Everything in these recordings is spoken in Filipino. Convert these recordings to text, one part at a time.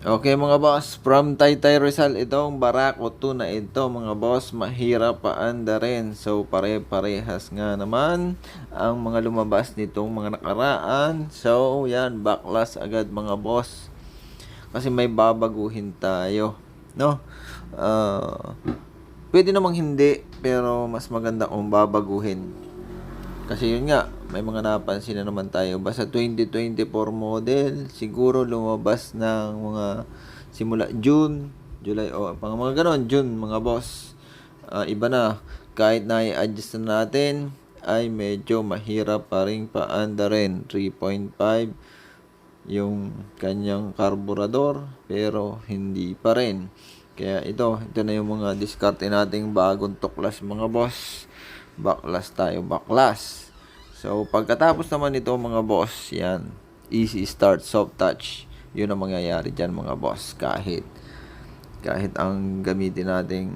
Okay mga boss, from Taytay Rizal, itong Barako 2 na ito mga boss, mahirap paanda rin. So pare-parehas nga naman ang mga lumabas nitong mga nakaraan. So yan, backlash agad mga boss. Kasi may babaguhin tayo. No? Ah, pwede namang hindi, pero mas maganda kung babaguhin. Kasi yun nga, may mga napansin na naman tayo. Basta 2024 model, siguro lumabas ng mga simula June, July, o pang mga ganon, June, mga boss. Ah, iba na, kahit na i-adjust na natin, ay medyo mahirap pa rin paanda rin. 3.5 yung kanyang karburador, pero hindi pa rin. Kaya ito, ito na yung mga diskarte nating bagong tuklas mga boss baklas tayo, baklas. So, pagkatapos naman nito mga boss, yan, easy start, soft touch. Yun ang mangyayari dyan mga boss. Kahit, kahit ang gamitin nating,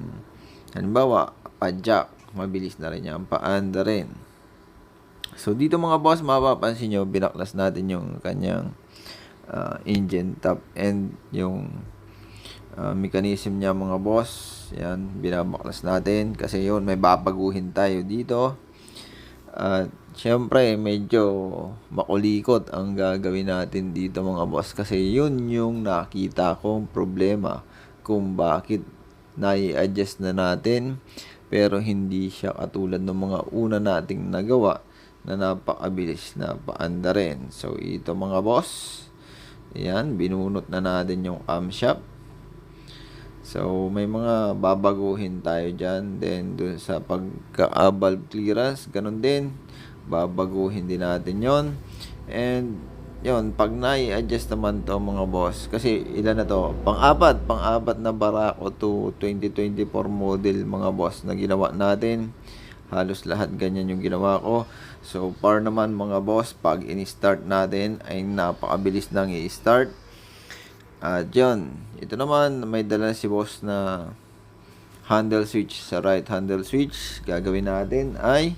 halimbawa, padjak, mabilis na rin yan, paanda rin. So, dito mga boss, mapapansin nyo, binaklas natin yung kanyang ah, engine top and yung uh, mechanism niya mga boss. Yan, binabaklas natin kasi yun may babaguhin tayo dito. At syempre medyo makulikot ang gagawin natin dito mga boss kasi yun yung nakita kong problema kung bakit nai-adjust na natin pero hindi siya katulad ng mga una nating nagawa na napakabilis na paanda rin. So ito mga boss, yan, binunot na natin yung camshaft. So, may mga babaguhin tayo dyan. Then, dun sa pagka-valve clearance, ganun din. Babaguhin din natin yon And, yon pag nai-adjust naman to mga boss. Kasi, ilan na to? Pang-apat. Pang-apat na Barako to 2024 model mga boss na ginawa natin. Halos lahat ganyan yung ginawa ko. So, far naman mga boss, pag in-start natin, ay napakabilis nang i-start. At yun, ito naman, may dala si boss na handle switch sa right handle switch. Gagawin natin ay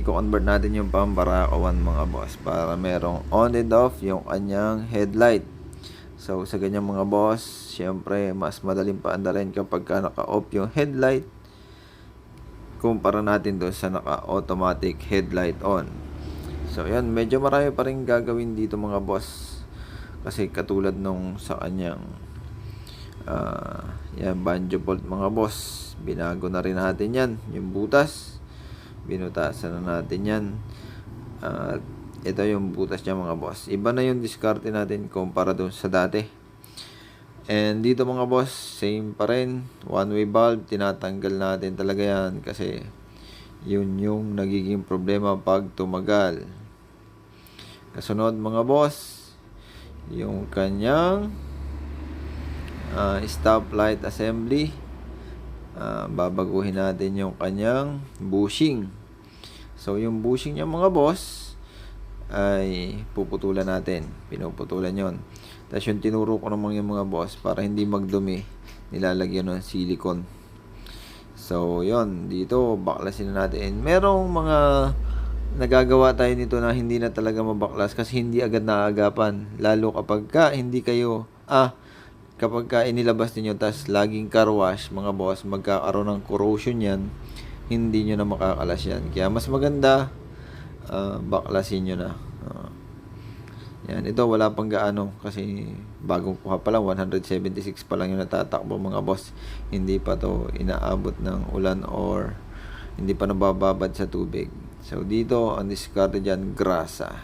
i-convert natin yung pambara o mga boss para merong on and off yung kanyang headlight. So, sa ganyan mga boss, syempre, mas madaling paandarin kapag ka naka-off yung headlight kumpara natin doon sa naka-automatic headlight on. So, yan, medyo marami pa rin gagawin dito mga boss kasi katulad nung sa kanyang uh, yan, banjo bolt mga boss. Binago na rin natin yan. Yung butas. Binutasan na natin yan. At uh, ito yung butas niya mga boss. Iba na yung diskarte natin kumpara doon sa dati. And dito mga boss, same pa rin. One way valve, tinatanggal natin talaga yan kasi yun yung nagiging problema pag tumagal. Kasunod mga boss, yung kanyang uh, stoplight assembly. Uh, babaguhin natin yung kanyang bushing. So yung bushing niya mga boss ay puputulan natin. Pinuputulan yon tapos yung tinuro ko naman yung mga boss para hindi magdumi nilalagyan ng silicone. So yon dito baklasin na natin. Merong mga nagagawa tayo nito na hindi na talaga mabaklas kasi hindi agad naagapan. Lalo kapag ka hindi kayo, ah, kapag ka inilabas niyo tas laging car wash, mga boss, magkakaroon ng corrosion yan, hindi nyo na makakalas yan. Kaya mas maganda, uh, baklasin nyo na. Uh, yan, ito wala pang gaano kasi bagong kuha pa lang, 176 pa lang yung natatakbo mga boss. Hindi pa to inaabot ng ulan or hindi pa nabababad sa tubig. So, dito, ang discard dyan, grasa.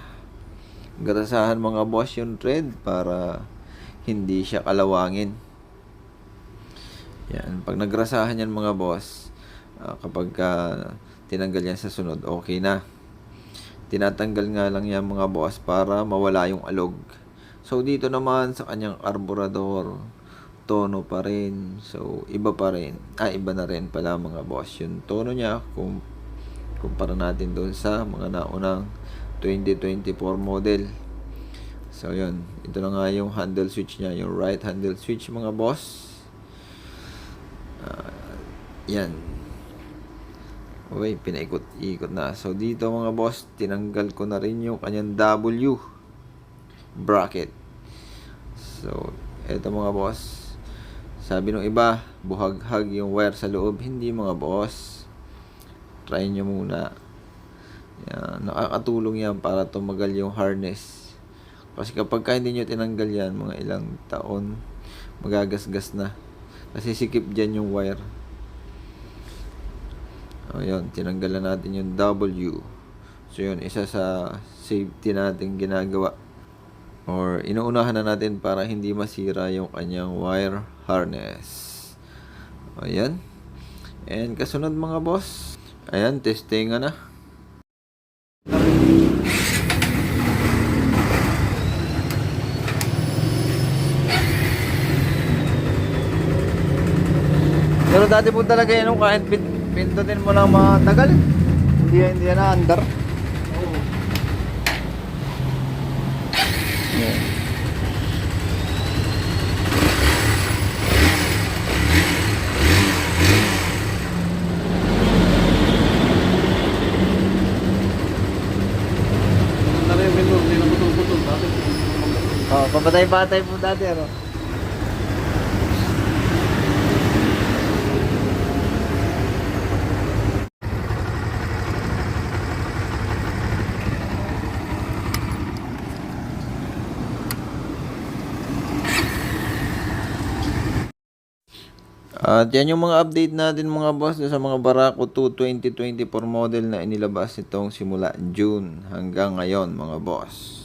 Grasahan mga boss yung thread para hindi siya kalawangin. Yan. Pag nagrasahan yan mga boss, uh, kapag uh, tinanggal yan sa sunod, okay na. Tinatanggal nga lang yan mga boss para mawala yung alog. So, dito naman sa kanyang carburetor, tono pa rin. So, iba pa rin. Ah, iba na rin pala mga boss. Yung tono niya, kung kumpara natin doon sa mga naunang 2024 model so yun ito na nga yung handle switch niya yung right handle switch mga boss uh, yan Okay, pinaikot-ikot na. So, dito mga boss, tinanggal ko na rin yung kanyang W bracket. So, eto mga boss. Sabi ng iba, buhaghag yung wire sa loob. Hindi mga boss. Try nyo muna. Yan, nakakatulong yan para tumagal yung harness. Kasi kapag ka hindi nyo tinanggal yan, mga ilang taon, magagasgas na. Kasi sikip dyan yung wire. O yun, tinanggalan natin yung W. So yun, isa sa safety natin ginagawa. Or inuunahan na natin para hindi masira yung kanyang wire harness. O yan. And kasunod mga boss. Ayan, testing na. Pero dati po talaga yun, kahit pin pindutin mo lang matagal. Hindi, hindi yan na andar. Yan. Tara yung window, hindi na putol-putol. Dati Papatay-patay po dati ano. At yan yung mga update natin mga boss sa mga Barako 2 2024 model na inilabas itong simula June hanggang ngayon mga boss.